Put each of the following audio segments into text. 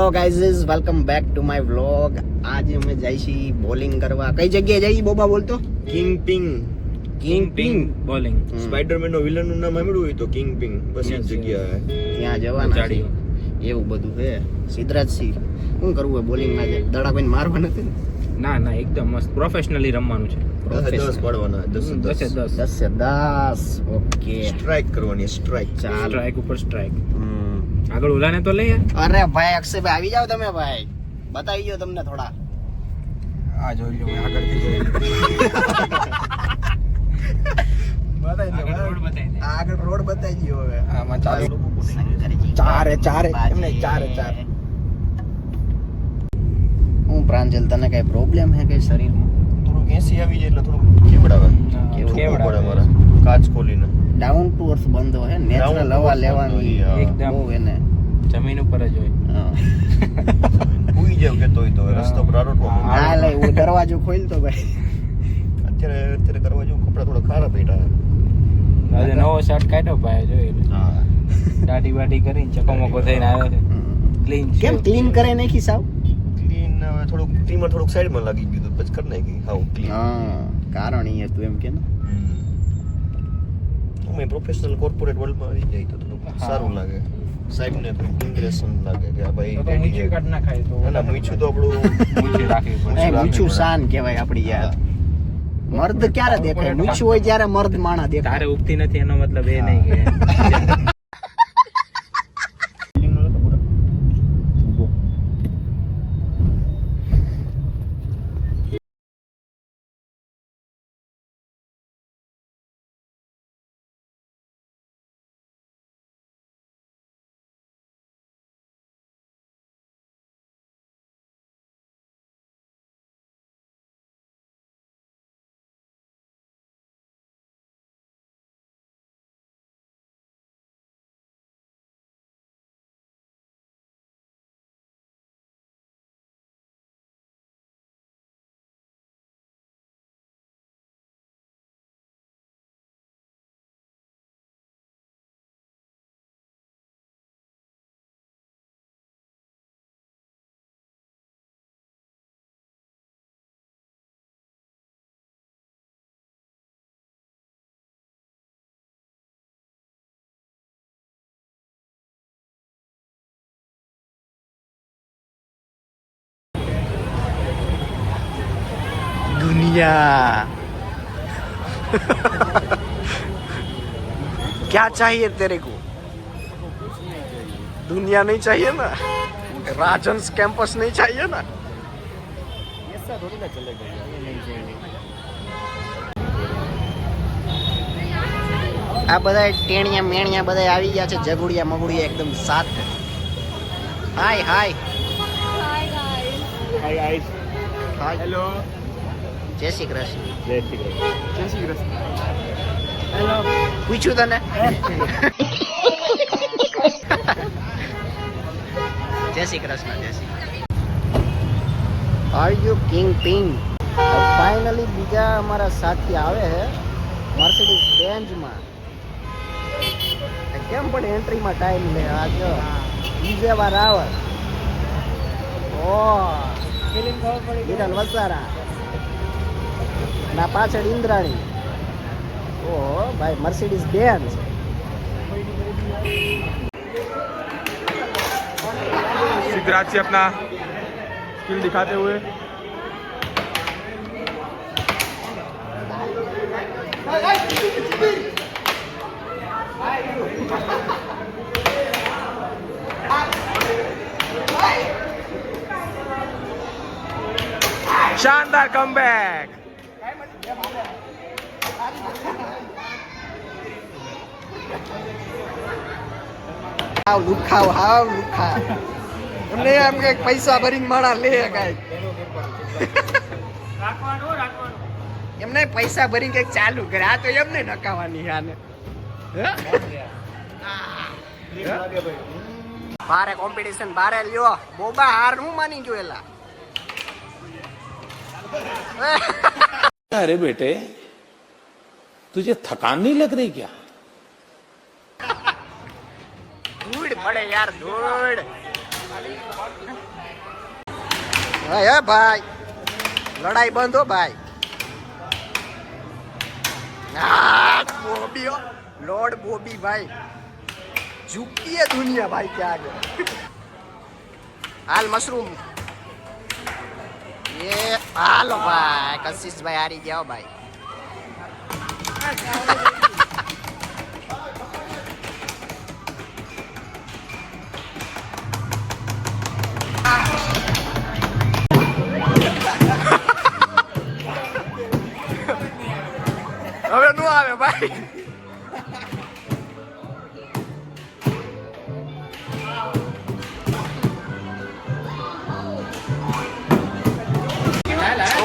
Hello guys welcome back to my vlog આજે અમે જઈ છીએ બોલિંગ કરવા. કઈ જગ્યાએ જઈએ બોબા બોલતો કિંગ પિંગ કિંગ પિંગ બોલિંગ સ્પાઈડરમેન નો વિલનનું નામ સાંભળ્યું હોય તો કિંગ પિંગ બસ એ જ જગ્યાએ ત્યાં જવાના છે. એવું બધું છે. સિદ્ધરાજ સિંહ શું કરવું હોય બોલિંગમાં દડા કોઈ મારવા નથી? ના ના એકદમ મસ્ત. પ્રોફેશનલી રમવાનું છે. દસે દસ પાડવાના દસ દસે દસ. દસ. ઓકે. સ્ટ્રાઇક કરવાની સ્ટ્રાઇક ચાલ. સ્ટ્રાઇક ઉપર સ્ટ્રાઇક હમ. આગળ ઓલાને તો લઈએ અરે ભાઈ અક્ષયભાઈ આવી જાવ તમે ભાઈ. બતાવી ગયો તમને થોડા. આ જોઈ લો આગળથી જોઈ આગળ રોડ બતાવી ગયો હવે. આમાં ચાલુ ચારે ચારે એમને ચારે ચાર. હું પ્રાંજલ તને કઈ પ્રોબ્લેમ હે કઈ શરીરમાં? થોડું એસી આવી જાય એટલે થોડું કેવડાવે? કેવું કેવડાવે કાચ ખોલીને. ડાઉન ટુ અર્થ બંધો હે નેચરલ હવા લેવાની એકદમ. બહુ એને. જમીન ઉપર જ હોય. હા. ઉઈ જાવ કે તોય તો રસ્તો પર આરોટવા હા. લે હું દરવાજો ખોલ તો ભાઈ. અત્યારે અત્યારે કરવા જેવું કપડા થોડા ખારા પેટા આજે નવો શર્ટ કાઢ્યો ભાઈ જોઈ હા. દાઢી બાઢી કરીને ચકોમકો થઈને આવ્યો છે. ક્લીન કેમ ક્લીન કરે નાખી સાવ? ક્લીન થોડુંક ટ્રીમર થોડુંક સાઈડમાં લાગી ગયું તો પછી કરી નાખી હાવ ક્લીન હા કારણ એ હતું એમ કે ને. અમે પ્રોફેશનલ કોર્પોરેટ વર્લ્ડમાં આવી જાય તો થોડુંક સારું લાગે. સાહેબને ઇમ્પ્રેશન લાગે કે આ ભાઈ તો મૂછું છે. કાઢ નાખાય તો. ના ના તો આપણું મૂછું રાખવી પડે. મૂછું શાન કહેવાય આપડી યાર. મર્દ ક્યારે દેખાય? મૂછું હોય ત્યારે મર્દ માણા તારે દેખાય. ઉગતી નથી એનો મતલબ એ નહીં કે दुनिया क्या चाहिए तेरे को दुनिया नहीं चाहिए ना राजंस कैंपस नहीं चाहिए ना આ બધા ટેણિયા મેણિયા બધા આવી ગયા છે જગુડિયા મગુડિયા એકદમ સાથ હાય હાય હાય આઈસ હાય હેલો જય શ્રી કૃષ્ણ. જય શ્રી કૃષ્ણ. જય શ્રી કૃષ્ણ. પૂછ્યું તને? જય શ્રી કૃષ્ણ જય શ્રી આર યુ કિંગ પિંગ ફાઇનલી બીજા અમારા સાથી આવે છે મર્સિડીઝ બેન્ચમાં કેમ પણ એન્ટ્રીમાં ટાઈમ લે આ જો. બીજે વાર આવે. ઓ હિરલ વસારા. ના પાછળ ઇન્દ્રાણી ઓહો ભાઈ મર્સિડીઝ બેન્ચ सिद्धराज से अपना स्किल दिखाते हुए शानदार कमबैक હાવ લુખાવ હાવ લુખા. એમને એમ કે પૈસા ભરીને માળા લે કાંઈક. એમને પૈસા ભરીને કંઈક ચાલુ કરે. આ તો એમને નકાવાની આને? બારે કોમ્પિટિશન બારે લ્યો. બોબા હાર હું માની ગયો એલા? अरे बेटे तुझे थकान नहीं लग रही क्या? हाँ यार भाई। लड़ाई बंद हो भाई। बोबी लॉर्ड बोबी भाई। झुकी है दुनिया भाई क्या हाल मशरूम। હાલો ભાઈ કશિશ ભાઈ હારી ગયા ભાઈ હવે નું આવે ભાઈ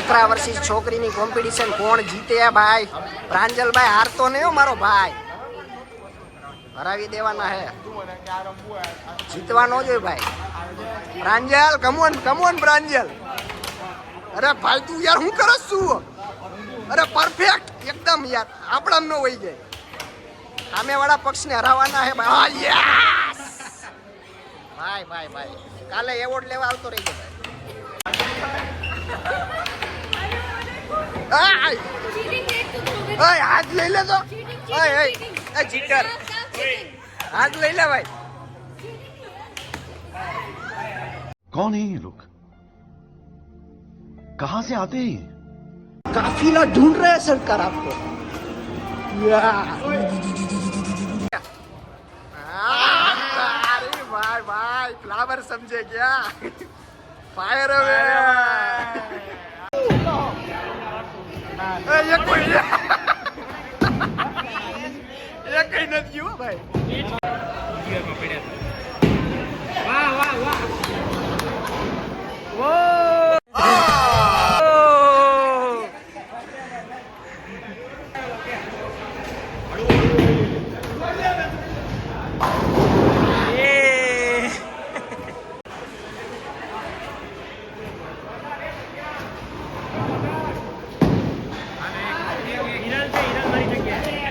છોકરા વર્સિસ છોકરીની કોમ્પિટિશન કોણ જીતે ભાઈ? પ્રાંજલભાઈ હારતો નહીં હો મારો ભાઈ. હરાવી દેવાના હે. જીતવાનો જોઈએ ભાઈ. Pranjal come on come on Pranjal. અરે ભાઈ, તું યાર હું કરસ છું? અરે પરફેક્ટ એકદમ યાર. આપણા નો હોય જાય. સામે વાળા પક્ષને હરાવવાના હે ભાઈ. યસ ભાઈ ભાઈ ભાઈ. કાલે એવોર્ડ લેવા આવતો રહી ભાઈ ઓય હાથ લઈ લે તો ઓય ઓય એ ચીટર હાથ લઈ લે ભાઈ कौन है ये लोग कहां से आते हैं ये? काफिला ढूंढ रहे हैं सरकार आपको अरे भाई भाई फ्लावर समझे क्या फायर अवे એ એક કોઈ એક કઈ નથી ભાઈ. મશરૂ